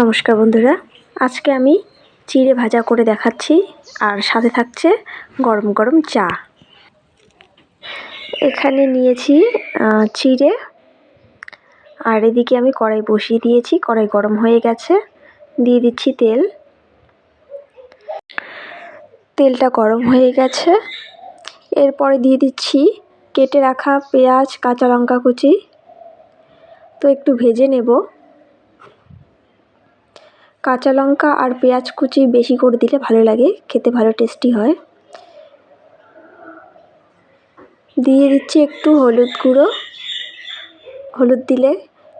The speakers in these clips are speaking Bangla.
নমস্কার বন্ধুরা। আজকে আমি চিড়ে ভাজা করে দেখাচ্ছি, আর সাথে থাকছে গরম গরম চা। এখানে নিয়েছি চিড়ে। আর এদিকে আমি কড়াই বসিয়ে দিয়েছি, কড়াই গরম হয়ে গেছে। দিয়ে দিচ্ছি তেল। তেলটা গরম হয়ে গেছে। এরপরে দিয়ে দিচ্ছি কেটে রাখা পেঁয়াজ, কাঁচা লঙ্কা কুচি। তো একটু ভেজে নেব। কাঁচা লঙ্কা আর পেঁয়াজ কুচি বেশি করে দিলে ভালো লাগে, খেতে ভালো টেস্টি হয়। দিয়ে দিচ্ছি একটু হলুদ গুঁড়ো। হলুদ দিলে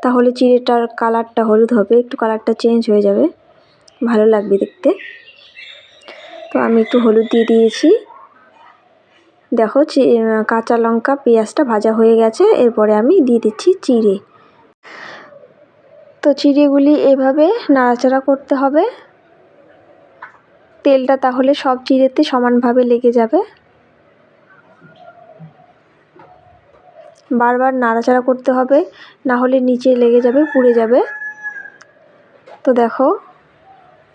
তাহলে চিড়েটার কালারটা হলুদ হবে, একটু কালারটা চেঞ্জ হয়ে যাবে। ভালো লাগবে দেখতে। তো আমি একটু হলুদ দিয়ে দিয়েছি। দেখো কাঁচা লঙ্কা, পেঁয়াজটা ভাজা হয়ে গেছে, এরপরে আমি দিয়ে দিচ্ছি চিড়ে। তো চিড়েগুলি এভাবে নাড়াচাড়া করতে হবে। তেলটা তাহলে সব চিড়েতে সমানভাবে লেগে যাবে। বারবার নাড়াচাড়া করতে হবে, না হলে নিচে লেগে যাবে, পুড়ে যাবে। তো দেখো,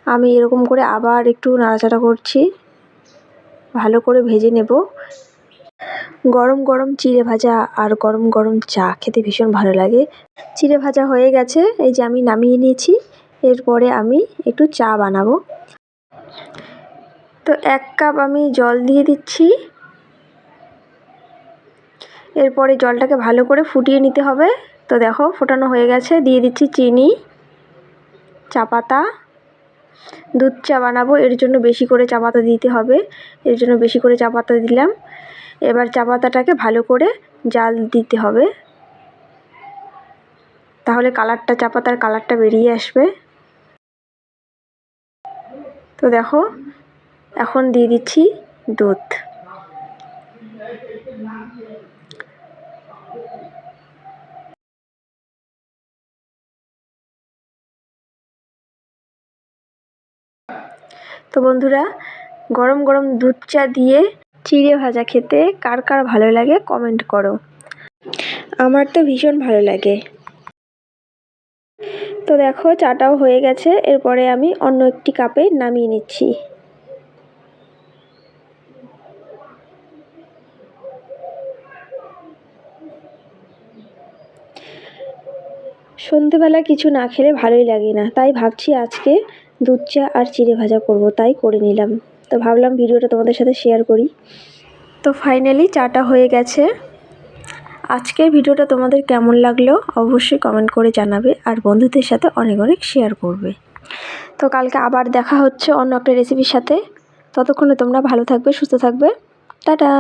আমি এরকম করে আবার একটু নাড়াচাড়া করছি। ভালো করে ভেজে নেব। গরম গরম চিড়ে ভাজা আর গরম গরম চা খেতে ভীষণ ভালো লাগে। চিড়ে ভাজা হয়ে গেছে, এই যে আমি নামিয়ে নিয়েছি, এরপরে আমি একটু চা বানাবো। তো এক কাপ আমি জল দিয়ে দিচ্ছি। এরপরে জলটাকে ভালো করে ফুটিয়ে নিতে হবে। তো দেখো, ফোটানো হয়ে গেছে, দিয়ে দিচ্ছি চিনি, চা পাতা। দুধ চা বানাবো, এর জন্য বেশি করে চা পাতা দিতে হবে। এর জন্য বেশি করে চা পাতা দিলাম। এবার চা পাতাটাকে ভালো করে জাল দিতে হবে। তাহলে কালারটা, চা পাতার কালারটা বেরিয়ে আসবে। তো দেখো, এখন দিয়ে দিচ্ছি দুধ। তো বন্ধুরা, গরম গরম দুধ চা দিয়ে চিড়ে ভাজা খেতে কার কার ভালো লাগে কমেন্ট করো। আমার তো ভীষণ ভালো লাগে। তো দেখো, চাটাও হয়ে গেছে, এরপরে আমি অন্য একটি কাপে নামিয়ে নিচ্ছি। সন্ধেবেলা কিছু না খেলে ভালোই লাগে না, তাই ভাবছি আজকে দুধ চা আর চিড়ে ভাজা করব, তাই করে নিলাম। তো ভাবলাম ভিডিওটা তোমাদের সাথে শেয়ার করি। তো ফাইনালি চাটা হয়ে গেছে। আজকের ভিডিওটা তোমাদের কেমন লাগল অবশ্যই কমেন্ট করে জানাবে আর বন্ধুদের সাথে অনেক অনেক শেয়ার করবে। তো কালকে আবার দেখা হচ্ছে অন্য একটা রেসিপির সাথে। ততক্ষণে তোমরা ভালো থাকবে, সুস্থ থাকবে। টাটা!